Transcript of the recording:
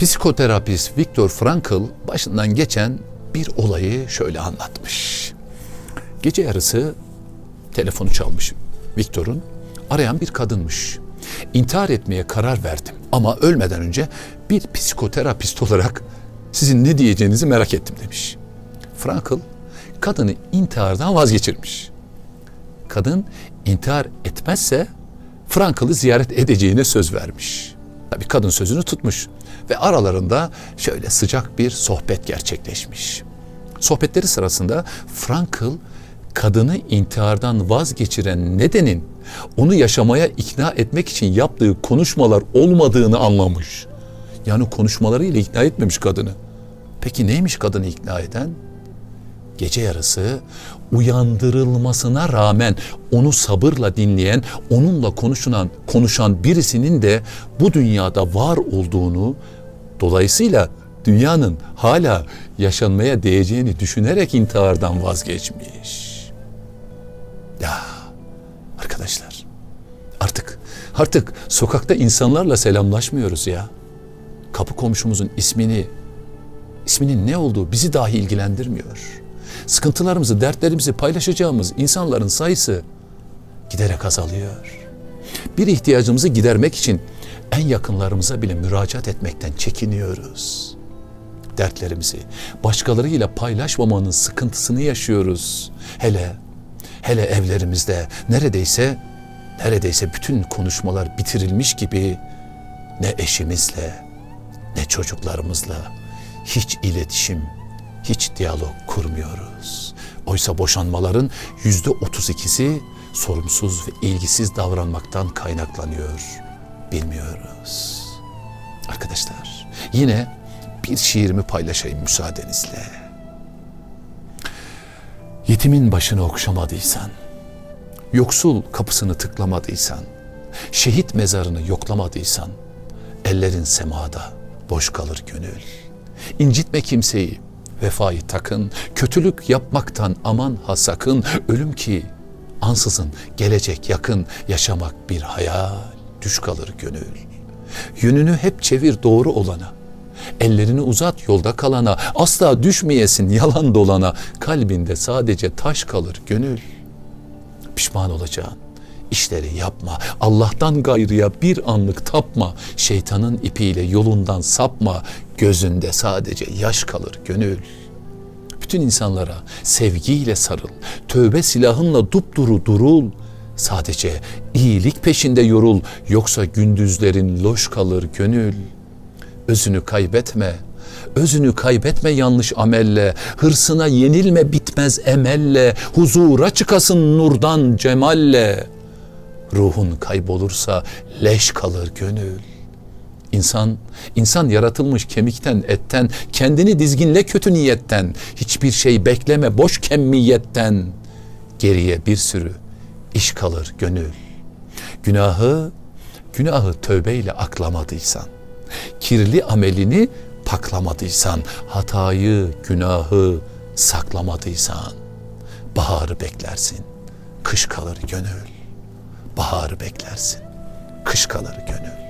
Psikoterapist Viktor Frankl başından geçen bir olayı şöyle anlatmış. Gece yarısı telefonu çalmış Viktor'un. Arayan bir kadınmış. İntihar etmeye karar verdim ama ölmeden önce bir psikoterapist olarak sizin ne diyeceğinizi merak ettim demiş. Frankl kadını intihardan vazgeçirmiş. Kadın intihar etmezse Frankl'ı ziyaret edeceğine söz vermiş. Tabii kadın sözünü tutmuş ve aralarında şöyle sıcak bir sohbet gerçekleşmiş. Sohbetleri sırasında Frankl kadını intihardan vazgeçiren nedenin onu yaşamaya ikna etmek için yaptığı konuşmalar olmadığını anlamış. Yani konuşmalarıyla ikna etmemiş kadını. Peki neymiş kadını ikna eden? Gece yarısı uyandırılmasına rağmen onu sabırla dinleyen, onunla konuşulan, konuşan birisinin de bu dünyada var olduğunu, dolayısıyla dünyanın hala yaşanmaya değeceğini düşünerek intihardan vazgeçmiş. Ya arkadaşlar artık artık sokakta insanlarla selamlaşmıyoruz ya. Kapı komşumuzun ismini isminin ne olduğu bizi dahi ilgilendirmiyor. Sıkıntılarımızı, dertlerimizi paylaşacağımız insanların sayısı giderek azalıyor. Bir ihtiyacımızı gidermek için en yakınlarımıza bile müracaat etmekten çekiniyoruz. Dertlerimizi başkalarıyla paylaşmamanın sıkıntısını yaşıyoruz. Hele hele evlerimizde neredeyse neredeyse bütün konuşmalar bitirilmiş gibi ne eşimizle ne çocuklarımızla hiç iletişim, hiç diyalog kurmuyoruz. Oysa boşanmaların yüzde otuz ikisi sorumsuz ve ilgisiz davranmaktan kaynaklanıyor. Bilmiyoruz. Arkadaşlar yine bir şiirimi paylaşayım müsaadenizle. Yetimin başını okşamadıysan, yoksul kapısını tıklamadıysan, şehit mezarını yoklamadıysan, ellerin semada boş kalır gönül. İncitme kimseyi, vefayı takın, kötülük yapmaktan aman ha sakın, ölüm ki ansızın gelecek yakın, yaşamak bir hayal, düş kalır gönül. Yönünü hep çevir doğru olana, ellerini uzat yolda kalana, asla düşmeyesin yalan dolana, kalbinde sadece taş kalır gönül. Pişman olacağın, işleri yapma. Allah'tan gayrıya bir anlık tapma. Şeytanın ipiyle yolundan sapma. Gözünde sadece yaş kalır gönül. Bütün insanlara sevgiyle sarıl. Tövbe silahınla dupduru durul. Sadece iyilik peşinde yorul. Yoksa gündüzlerin loş kalır gönül. Özünü kaybetme. Özünü kaybetme yanlış amelle, hırsına yenilme bitmez emelle, huzura çıkasın nurdan cemalle.'' Ruhun kaybolursa leş kalır gönül. İnsan, insan yaratılmış kemikten, etten, kendini dizginle kötü niyetten, hiçbir şey bekleme boş kemmiyetten. Geriye bir sürü iş kalır gönül. Günahı, günahı tövbeyle aklamadıysan, kirli amelini paklamadıysan, hatayı, günahı saklamadıysan, baharı beklersin, kış kalır gönül baharı beklersin. Kış kalır gönül.